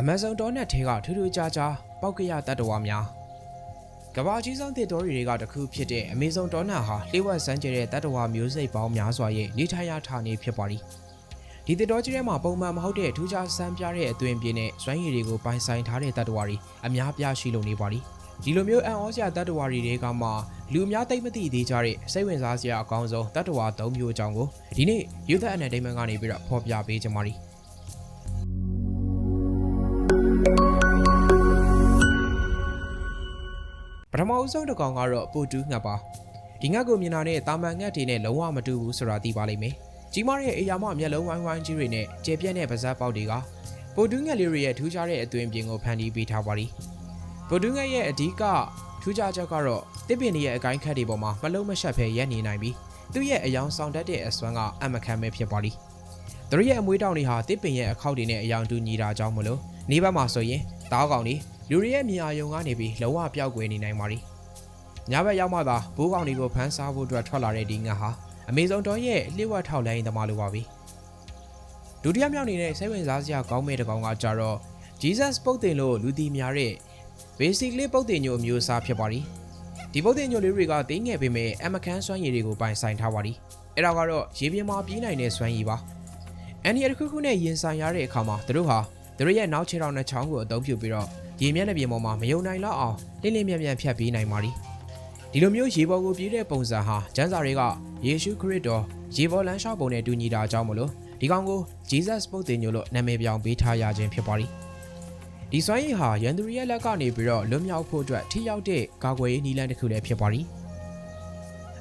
အမဇုန်တောနက်ထဲကထူးထူးခြားခြားပောက်ကရတတ္တဝါများကမ္ဘာကြီးဆုံးသစ်တော်တွေကတစ်ခုဖြစ်တဲ့အမေဇုန်တောနက်ဟာလျှို့ဝှက်စမ်းကြဲတဲ့တတ္တဝါမျိုးစိတ်ပေါင်းများစွာရဲ့နေထိုင်ရာဌာနေဖြစ်ပါသည်ဒီသစ်တော်ကြီးထဲမှာပုံမှန်မဟုတ်တဲ့ထူးခြားစမ်းပြတဲ့အသွင်ပြင်းနဲ့စွမ်းရည်တွေကိုပိုင်ဆိုင်ထားတဲ့တတ္တဝါတွေအများပြားရှိလို့နေပါသည်ဒီလိုမျိုးအံ့ဩစရာတတ္တဝါတွေတွေကမှလူအများသိမ့်မသိသေးကြတဲ့စိတ်ဝင်စားစရာအကောင်းဆုံးတတ္တဝါ၃မျိုးအကြောင်းကိုဒီနေ့ Youth Entertainment ကနေပြီးတော့ဖော်ပြပေးကြပါမယ် မအဦးဆုံးတစ်ကောင်ကတော့ပိုတူးငှက်ပါဒီငှက်ကိုမြင်တာနဲ့တာမန်ငှက်တွေနဲ့လုံးဝမတူဘူးဆိုတာသိပါလိမ့်မယ်ကြီးမားတဲ့အရာမမျက်လုံးဝိုင်းဝိုင်းကြီးတွေနဲ့ကျေပြက်တဲ့ပါးစပ်ပေါက်တွေကပိုတူးငှက်လေးတွေရဲ့ထူးခြားတဲ့အသွင်ပြင်ကိုဖန်တီးပေးထားပါသည်ပိုတူးငှက်ရဲ့အဓိကထူးခြားချက်ကတော့တစ်ပင်တွေရဲ့အကိုင်းခတ်တွေပေါ်မှာမလုံးမရှက်ဖဲရက်နေနိုင်ပြီးသူ့ရဲ့အယောင်ဆောင်တတ်တဲ့အစွမ်းကအမခံပဲဖြစ်ပါသည်သူတို့ရဲ့အမွေးတောင်တွေဟာတစ်ပင်ရဲ့အခောက်တွေနဲ့အယောင်တူညီတာကြောင့်မလို့နေဘက်မှာဆိုရင်တားကောင်တွေ လူတွေရဲ့မြင်အာရုံကနေပြီးလုံးဝပျောက်ကွယ်နေနိုင်ပါသည်ညဘက်ရောက်မှသာဘိုးကောင်တွေကိုဖမ်းစားဖို့အတွက်ထွက်လာတဲ့ဒီငါဟာအမေဇုန်တော်ရဲ့လျှို့ဝှက်ထောက်လိုင်းသမားလိုပါပြီဒုတိယမြောက်နေတဲ့စိတ်ဝင်စားစရာကောင်းမဲ့တစ်ကောင်ကကြတော့ Jesus ပုတ်တင်လို့လူတီများတဲ့ basically ပုတ်တင်ညိုအမျိုးအစားဖြစ်ပါသည်ဒီပုတ်တင်ညိုလေးတွေကတင်းငယ်ပေမဲ့အမခန်းစွမ်းရည်တွေကိုပိုင်ဆိုင်ထားပါသည်အဲ့ဒါကတော့ရေပြင်မှာပြေးနိုင်တဲ့စွမ်းရည်ပါအန်ဒီရတစ်ခုခုနဲ့ရင်ဆိုင်ရတဲ့အခါမှာသူတို့ဟာ သူတို့ရဲ့နောက်ခြေထောက်နဲ့ချောင်းကိုအသုံးပြုပြီးတော့ရေမျက်နှာပြင်ပေါ်မှာမယုံနိုင်လောက်အောင်လင်းလင်းမြန်မြန်ဖြတ်ပြီးနိုင်ပါသည်ဒီလိုမျိုးရေပေါ်ကိုပြေးတဲ့ပုံစံဟာကျမ်းစာတွေကယေရှုခရစ်တော်ရေပေါ်လမ်းလျှောက်ပုံနဲ့တူညီတာအကြောင်းမလို့ဒီကောင်ကို Jesus ပုတ်တင်ညို့လို့နာမည်ပြောင်းပေးထားရခြင်းဖြစ်ပါသည်ဒီစွမ်းရည်ဟာရန်သူတွေရဲ့လက်ကနေပြီးတော့လွတ်မြောက်ဖို့အတွက်ထိရောက်တဲ့ကာကွယ်ရေးနည်းလမ်းတစ်ခုလည်းဖြစ်ပါသည်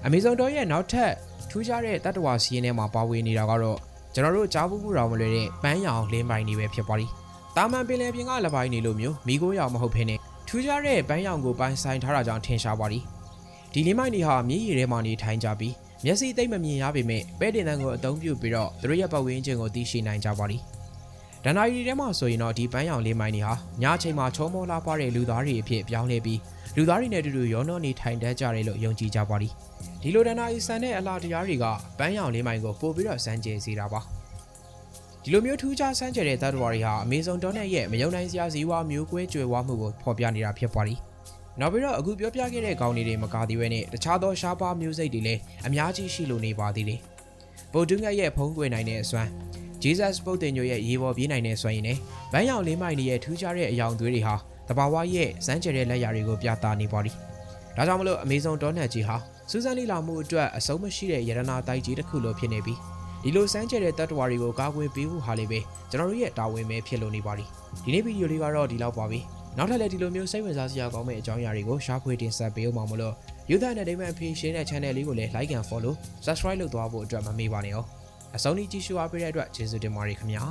အမေဇုန်တော်ရဲ့နောက်ထပ်ထူးခြားတဲ့တတ္တဝါစီးရင်ထဲမှာပါဝင်နေတာကတော့ကျွန်တော်တို့ကြားဘူးဘူးတော်မလွယ်တဲ့ပန်းရောင်လင်းပိုင်းတွေပဲဖြစ်ပါသည် တာမန်ပင်လယ်ပြင်ကလပိုင်းနေလို့မျိုးမိခိုးရောင်မဟုတ်ဘဲနဲ့ထူးခြားတဲ့ပန်းရောင်ကိုပိုင်ဆိုင်ထားတာကြောင့်ထင်ရှားပါသည်ဒီလင်းမိုက်တွေဟာမြည်ရည်ထဲမှာနေထိုင်ကြပြီးမျက်စိသိမ့်မမြင်ရပေမဲ့ပဲတင်တန်းကိုအသုံးပြုပြီးတော့သူတို့ရဲ့ပတ်ဝန်းကျင်ကိုသိရှိနိုင်ကြပါသည်။ဒန်နာရီထဲမှာဆိုရင်တော့ဒီပန်းရောင်လင်းမိုက်တွေဟာညအချိန်မှာချောမောလာပါတဲ့လူသားတွေအဖြစ်ပြောင်းလဲပြီးလူသားတွေနဲ့အတူတူရောနှောနေထိုင်တတ်ကြတယ်လို့ယုံကြည်ကြပါသည်။ဒီလိုဒန်နာရီဆန်တဲ့အလားတရားတွေကပန်းရောင်လင်းမိုက်ကိုပို့ပြီးတော့စမ်းကြယ်စေတာပါ။ ဒီလိုမျိုးထူးခြားစမ်းကြယ်တဲ့သတ္တဝါတွေဟာအမေဇုန်တောနယ်ရဲ့မယုံနိုင်စရာဇီဝမျိုးကွဲကြွယ်ဝမှုကိုဖော်ပြနေတာဖြစ်ပါသည်။နောက်ပြီးတော့အခုပြောပြခဲ့တဲ့ကောင်းတွေမကားသေးပဲနဲ့တခြားသောရှားပါးမျိုးစိတ်တွေလည်းအများကြီးရှိလို့နေပါသေးတယ်။ဗုဒ္ဓငတ်ရဲ့ဖုံးကွယ်နိုင်တဲ့အစွမ်း Jesus ပုတ်တင်ညိုရဲ့ရေပေါ်ပြေးနိုင်တဲ့စွမ်းရည်နဲ့ဗန်းရောင်လေးမိုင်တွေရဲ့ထူးခြားတဲ့အယောင်သွေးတွေဟာတဘာဝရဲ့စမ်းကြဲတဲ့လက်ရာတွေကိုပြသနေပါသည်။ဒါကြောင့်မလို့အမေဇုန်တောနတ်ကြီးဟာစူးစမ်းလေ့လာမှုအတွက်အဆုံးမရှိတဲ့ယရနာတိုက်ကြီးတစ်ခုလိုဖြစ်နေပြီး ဒီလိုစမ်းကြဲတဲ့တတ္တဝါတွေကိုကာကွယ်ပေးဖို့ဟာလေးပဲကျွန်တော်တို့ရဲ့တာဝန်ပဲဖြစ်လို့နေပါသည်။ဒီနေ့ဗီဒီယိုလေးကတော့ဒီလောက်ပါပဲ။နောက်ထပ်လည်းဒီလိုမျိုးစိတ်ဝင်စားစရာကောင်းမယ့်အကြောင်းအရာတွေကိုရှားဖွေတင်ဆက်ပေးအောင်ပါမလို့ Youth Entertainment Page နဲ့ Channel လေးကိုလည်း Like and Follow Subscribe လုပ်သွားဖို့အတွက်မမေ့ပါနဲ့ရောအဆုံးထိကြည့်ရှုအားပေးတဲ့အတွက်ကျေးဇူးတင်ပါတယ်ခင်ဗျာ